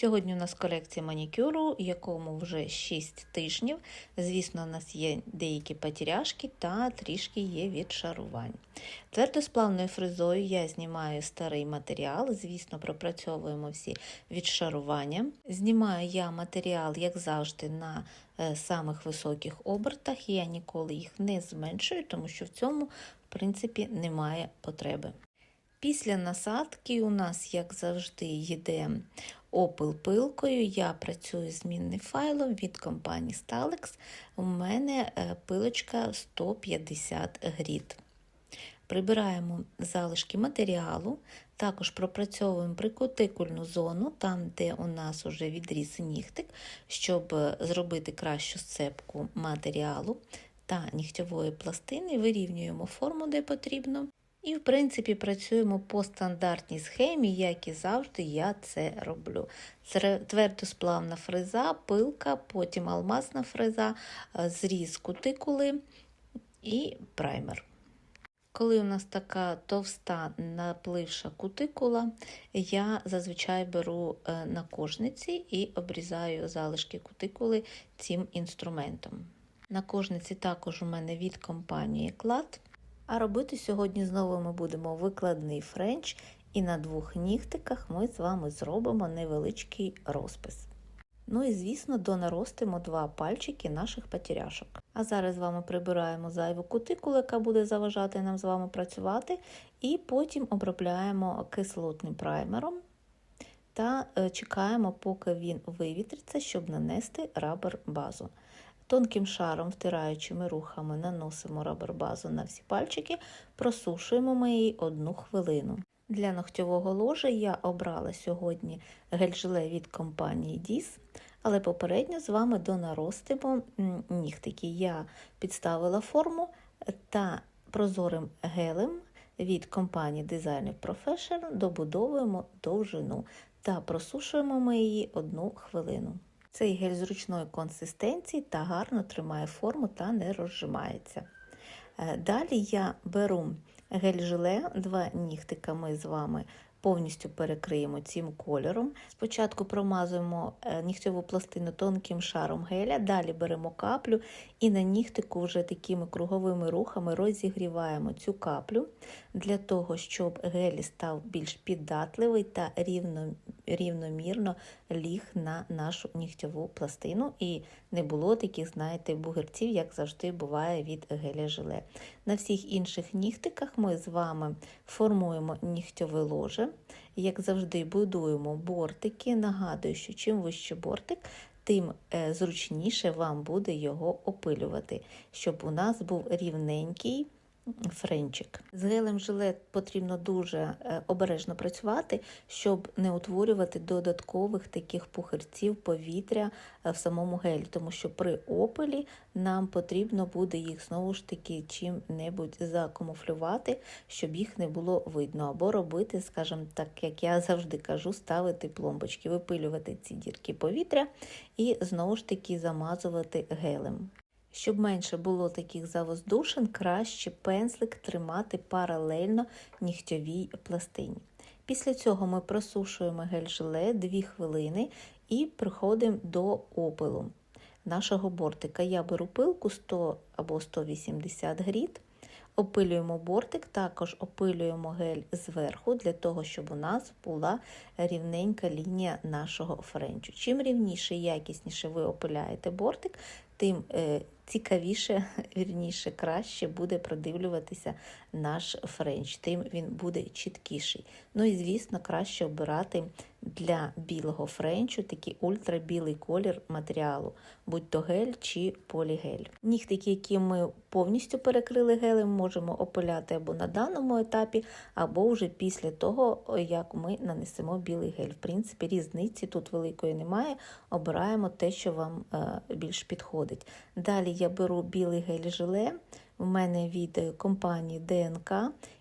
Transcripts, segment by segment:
Сьогодні у нас колекція манікюру, якому вже 6 тижнів. Звісно, у нас є деякі потеряшки та трішки є відшарувань. Твердосплавною фрезою я знімаю старий матеріал, звісно, пропрацьовуємо всі відшарування. Знімаю я матеріал, як завжди, на е, самих високих обертах. Я ніколи їх не зменшую, тому що в цьому, в принципі, немає потреби. Після насадки у нас, як завжди, йде опил пилкою. Я працюю з змінним файлом від компанії Stalex. У мене е, пилочка 150 гріт. Прибираємо залишки матеріалу, також пропрацьовуємо прикутикульну зону, там, де у нас вже відріз нігтик, щоб е, зробити кращу сцепку матеріалу та нігтєвої пластини, вирівнюємо форму, де потрібно. І, в принципі, працюємо по стандартній схемі, як і завжди, я це роблю. Твердосплавна фреза, пилка, потім алмазна фреза, зріз кутикули і праймер. Коли у нас така товста напливша кутикула, я зазвичай беру на кожниці і обрізаю залишки кутикули цим інструментом. На кожниці також у мене від компанії Клад. А робити сьогодні знову ми будемо викладний френч, і на двох нігтиках ми з вами зробимо невеличкий розпис. Ну і, звісно, донаростимо два пальчики наших потеряшок. А зараз з вами прибираємо зайву кутикулу, яка буде заважати нам з вами працювати, і потім обробляємо кислотним праймером та чекаємо, поки він вивітриться, щоб нанести рабер базу. Тонким шаром, втираючими рухами, наносимо рабер-базу на всі пальчики, просушуємо ми її одну хвилину. Для ногтьового ложа я обрала сьогодні гель-желе від компанії DIS, але попередньо з вами донаростимо нігтики. Я підставила форму та прозорим гелем від компанії Designer Professional добудовуємо довжину та просушуємо ми її одну хвилину. Цей гель зручної консистенції та гарно тримає форму та не розжимається. Далі я беру гель-желе, два нігтика ми з вами повністю перекриємо цим кольором. Спочатку промазуємо нігтьову пластину тонким шаром геля, далі беремо каплю і на нігтику вже такими круговими рухами розігріваємо цю каплю для того, щоб гель став більш піддатливий та рівно, рівномірно ліг на нашу нігтьову пластину і не було таких, знаєте, бугерців, як завжди буває від геля-желе. На всіх інших нігтиках ми з вами формуємо нігтьове ложе. Як завжди, будуємо бортики. Нагадую, що чим вище бортик, тим зручніше вам буде його опилювати, щоб у нас був рівненький френчик. З гелем жилет потрібно дуже обережно працювати, щоб не утворювати додаткових таких пухирців повітря в самому гелі, тому що при опилі нам потрібно буде їх знову ж таки чим-небудь закамуфлювати, щоб їх не було видно, або робити, скажімо так, як я завжди кажу, ставити пломбочки, випилювати ці дірки повітря і знову ж таки замазувати гелем. Щоб менше було таких завоздушин, краще пензлик тримати паралельно нігтьовій пластині. Після цього ми просушуємо гель-желе 2 хвилини і приходимо до опилу нашого бортика. Я беру пилку 100 або 180 гріт, опилюємо бортик, також опилюємо гель зверху, для того, щоб у нас була рівненька лінія нашого френчу. Чим рівніше і якісніше ви опиляєте бортик, тим цікавіше, вірніше, краще буде продивлюватися наш френч, тим він буде чіткіший. Ну і, звісно, краще обирати для білого френчу такий ультрабілий колір матеріалу, будь то гель чи полігель. Нігтики, які ми повністю перекрили гелем, можемо опиляти або на даному етапі, або вже після того, як ми нанесемо білий гель. В принципі, різниці тут великої немає, обираємо те, що вам більш підходить. Далі я беру білий гель-желе, в мене від компанії ДНК,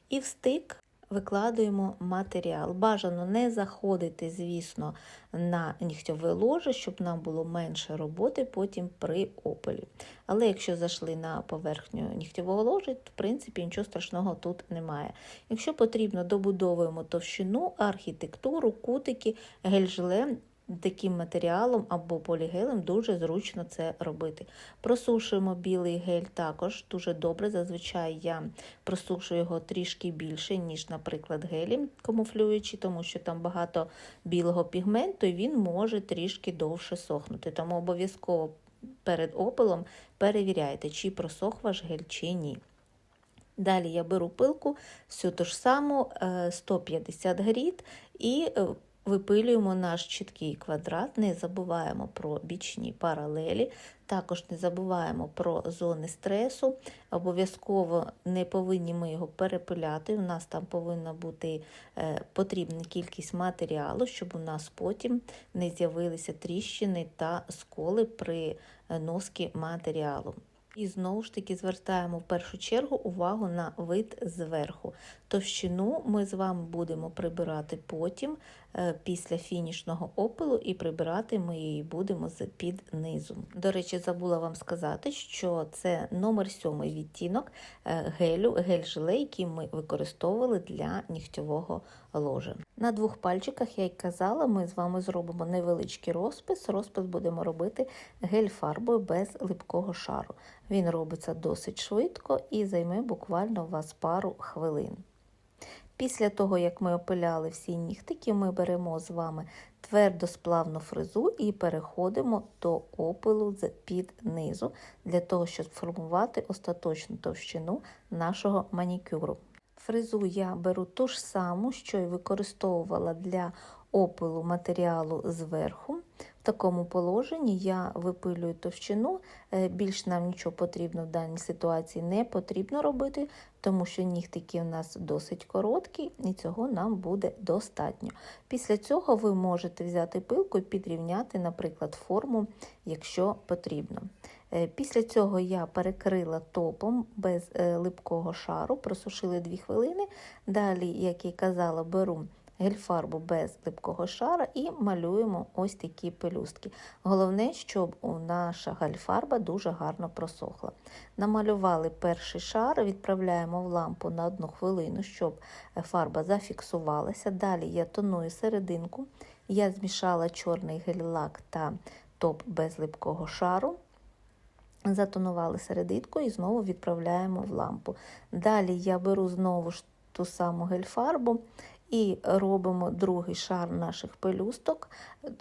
і в стик викладуємо матеріал. Бажано не заходити, звісно, на нігтьове ложе, щоб нам було менше роботи потім при опилі. Але якщо зайшли на поверхню нігтєвого ложа, то в принципі нічого страшного тут немає. Якщо потрібно, добудовуємо товщину, архітектуру, кутики, гель-желе таким матеріалом або полігелем дуже зручно це робити. Просушуємо білий гель також дуже добре. Зазвичай я просушую його трішки більше, ніж, наприклад, гелі камуфлюючі, тому що там багато білого пігменту і він може трішки довше сохнути. Тому обов'язково перед опилом перевіряйте, чи просох ваш гель, чи ні. Далі я беру пилку, всю ту ж саму е, 150 гріт і е, випилюємо наш чіткий квадрат, не забуваємо про бічні паралелі, також не забуваємо про зони стресу. Обов'язково не повинні ми його перепиляти. У нас там повинна бути е, потрібна кількість матеріалу, щоб у нас потім не з'явилися тріщини та сколи при е, носкі матеріалу. І знову ж таки звертаємо в першу чергу увагу на вид зверху. Товщину ми з вами будемо прибирати потім, після фінішного опилу, і прибирати ми її будемо з під низу. До речі, забула вам сказати, що це номер сьомий відтінок е, гелю, гель-желе, який ми використовували для нігтєвого ложа. На двох пальчиках, я й казала, ми з вами зробимо невеличкий розпис. Розпис будемо робити гель-фарбою без липкого шару. Він робиться досить швидко і займе буквально у вас пару хвилин. Після того, як ми опиляли всі нігтики, ми беремо з вами твердосплавну фрезу і переходимо до опилу під низу, для того, щоб сформувати остаточну товщину нашого манікюру. Фрезу я беру ту ж саму, що й використовувала для опилу матеріалу зверху. В такому положенні я випилюю товщину, е, більш нам нічого потрібно в даній ситуації не потрібно робити, тому що нігтики у нас досить короткі, і цього нам буде достатньо. Після цього ви можете взяти пилку і підрівняти, наприклад, форму, якщо потрібно. Е, Після цього я перекрила топом без е, липкого шару, просушили 2 хвилини. Далі, як я казала, беру гельфарбу без липкого шара і малюємо ось такі пелюстки. Головне, щоб наша гальфарба дуже гарно просохла. Намалювали перший шар, відправляємо в лампу на одну хвилину, щоб фарба зафіксувалася. Далі я тоную серединку. Я змішала чорний гель-лак та топ без липкого шару. Затонували серединку і знову відправляємо в лампу. Далі я беру знову ж ту саму гель-фарбу і робимо другий шар наших пелюсток.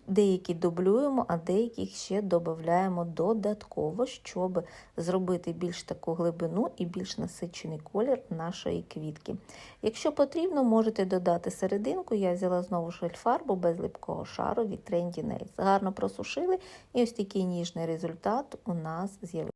Деякі дублюємо, а деяких ще додаємо додатково, щоб зробити більш таку глибину і більш насичений колір нашої квітки. Якщо потрібно, можете додати серединку. Я взяла знову ж гель-фарбу без липкого шару від Trendy Nails. Гарно просушили, і ось такий ніжний результат у нас з'явився.